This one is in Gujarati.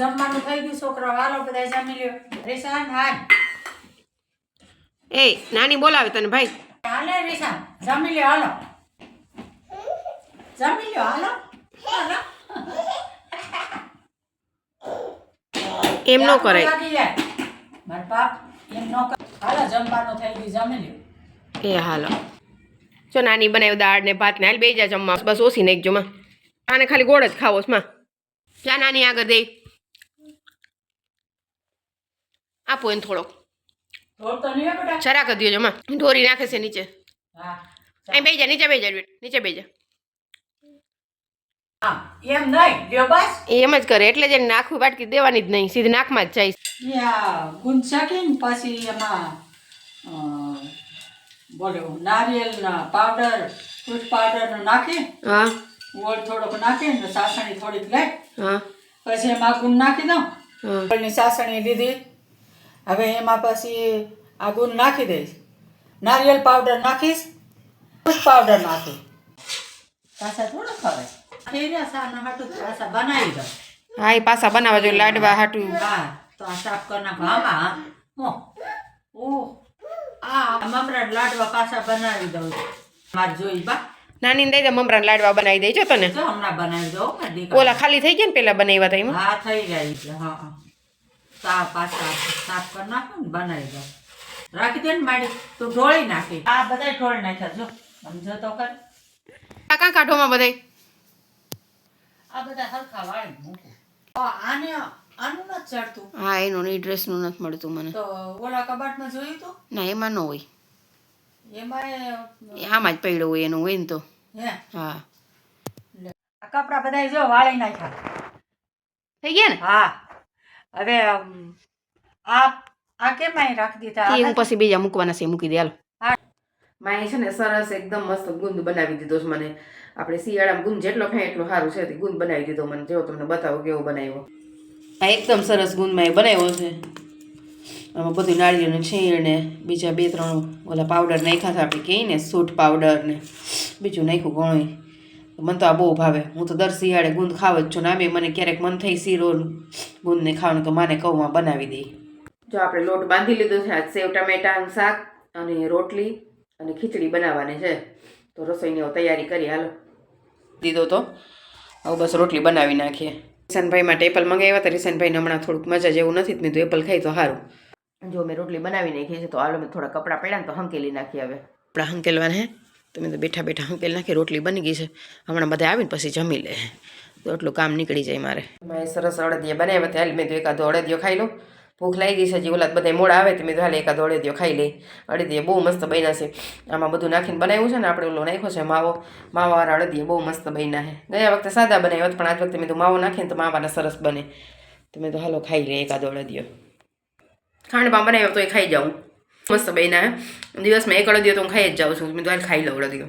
જમવાનું થઈ ગયું છોકરો હાલો બધા જમી લ્યો. રેશાન હાલ. એ નાની બોલાવે તને ભાઈ. હાલે રીસાન જમી લ્યો હાલો. જમી લ્યો હાલો. હાલો. એમ ન કરાય. મારા બાપ એમ ન કર હાલો જમવાનું થઈ ગયું જમી લ્યો. એ હાલો. જો નાની બનાવી દાળ ને ભાત ને હાલ બે જા જમવા. બસ ઓછી નાખજો માં આને ખાલી ગોળ જ ખાવો માં જા નાની આગળ દે. આપો એને થોડોક. રોડ કરી નહીં હે બેટા. જરાક જ દ્યો માં. ઢોરી નાખે છે નીચે. હા અહીં બેજા નીચે બેજા બેટ નીચે બેજા એમ નહીં લ્યો બસ. એ એમ જ કરે એટલે જ નાખવું બાટકી દેવાની જ નહીં. સીધી નાકમાં જ જાય. પછી એમાં બોલો નારિયેલના પાવડર ફ્રૂટ પાવડર નાખી. હા. ગોળ થોડોક નાખી ને સાસણી થોડીક લે. હા. પછી એમાં ગુણ નાખી દઉં. ગોળની સાસણી લીધી. હવે એમાં પછી આ ગુણ નાખી દઈશ. નારિયેલ પાવડર નાખીશ દૂધ પાવડર નાખી પાછા થોડો ખવાય. ખીરા સાના હાટું પાછા બનાવી દઉં. હા એ પાછા બનાવવા જોઈએ લાડવા હાટું. હા તો આ સાફ કરી નાખો. આમાં હો. ઓહ આ મમરા લાડવા પાછા બનાવી દઉં મારે જોઈ બા. નાની દઈ દે મમરાના લાડવા બનાવી દેજો તને. હમણાં બનાવી દઉં ઓલા ખાલી થઈ ગયા ને પેલા બનાવ્યા હતા એમાં? હા થઈ છે હા. સા પાછા સાફ કરી નાખો ને બનાવી દઉં રાખી દે ને માડી તું ઢોળી નાખી. આ બધા ઢોળી નાખ્યા જો. સમજો તો કર કાકા કાં કાઢોમાં બધાય? આ બધા હરખા વાળી મૂકો. આને આનું નથી ચડતું. હા એનું એ ડ્રેસનું નથી મળતું મને. તો ઓલા કબાટમાં જોયું તું? ના એમાં ન હોય. એમાં આમાં જ પડ્યો હોય એનું હોય ને તો. હે? હા. આ કપડા બધા જો વાળી નાખ્યા. થઈ ગયા ને? હા. હવે આ આ કેમ અહીં રાખી દીધા? એ હું પછી બીજા મૂકવાના છે મૂકી દે હાલો. છે ને સરસ એકદમ મસ્ત ગુંદ બનાવી દીધો છે મને. આપણે શિયાળામાં ગુંદ જેટલો ખાય એટલો સારું છે. ગુંદ બનાવી દીધો મને. જો તમને બતાવો કેવો બનાવ્યો. આ એકદમ સરસ ગુંદમાં એ બનાવ્યો છે. આમાં બધું નાળિયેરનું છીણ ને બીજા બે ત્રણ ઓલા પાવડર નાખ્યા હતા આપણે કહીએ ને સૂટ પાવડર ને. બીજું નાખ્યું ઘણું મને તો આ બહુ ભાવે. હું તો દર શિયાળે ગુંદ ખાવ જ છું ને આમે મને ક્યારેક મન થઈ શીરો ગુંદને ખાવાનું તો માને કહું બનાવી દઈ. જો આપણે લોટ બાંધી લીધો છે આજ સેવ ટમેટાનું શાક અને રોટલી અને ખીચડી બનાવવાની છે. તો રસોઈની તૈયારી કરી હાલો. દીધો તો. હવે બસ રોટલી બનાવી નાખીએ. રિશાનભાઈ માટે એપલ મંગાવ્યા હતા રિશાનભાઈને હમણાં થોડુંક મજા જેવું નથી મેં તો એપલ ખાઈ તો સારું જો મેં રોટલી બનાવી નાખી છે તો હાલો મેં થોડા કપડાં પડ્યા ને તો હંકેલી નાખી હવે. કપડાં હંકેલવાના હે? તો મેં તો બેઠા બેઠા હંકેલ નાખી, રોટલી બની ગઈ છે. હમણાં બધા આવીને પછી જમી લે. તો એટલું કામ નીકળી જાય મારે. મેં સરસ અડદિયા બનાવ્યા હતા. મેં તો એકાદો અડદિયો ખાઈ લઉં ભૂખ લાગી ગઈ છે હજી. ઓલા બધા મોડા આવે તો મેં તો હાલ એકાદ અડદિયો ખાઈ લઈ અડદિયા બહુ મસ્ત બન્યા છે. આમાં બધું નાખીને બનાવ્યું છે ને આપણે ઓલો નાખ્યો છે માવો. માવાવાળા અડદિયા બહુ મસ્ત બન્યા છે. ગયા વખતે સાદા બનાવ્યા પણ આજ વખતે મેં તો માવો નાખીને તો માવાના સરસ બને. તો મેં તો હાલો ખાઈ લે એકાદો અડદિયો. ખાંડમાં બનાવ્યો તો એ ખાઈ જાઉં. મસ્ત બેના દિવસમાં એક અડદિયો તો હું ખાઈ જ જાઉં છું. મેં તો ખાઈ લઉં અડદિયો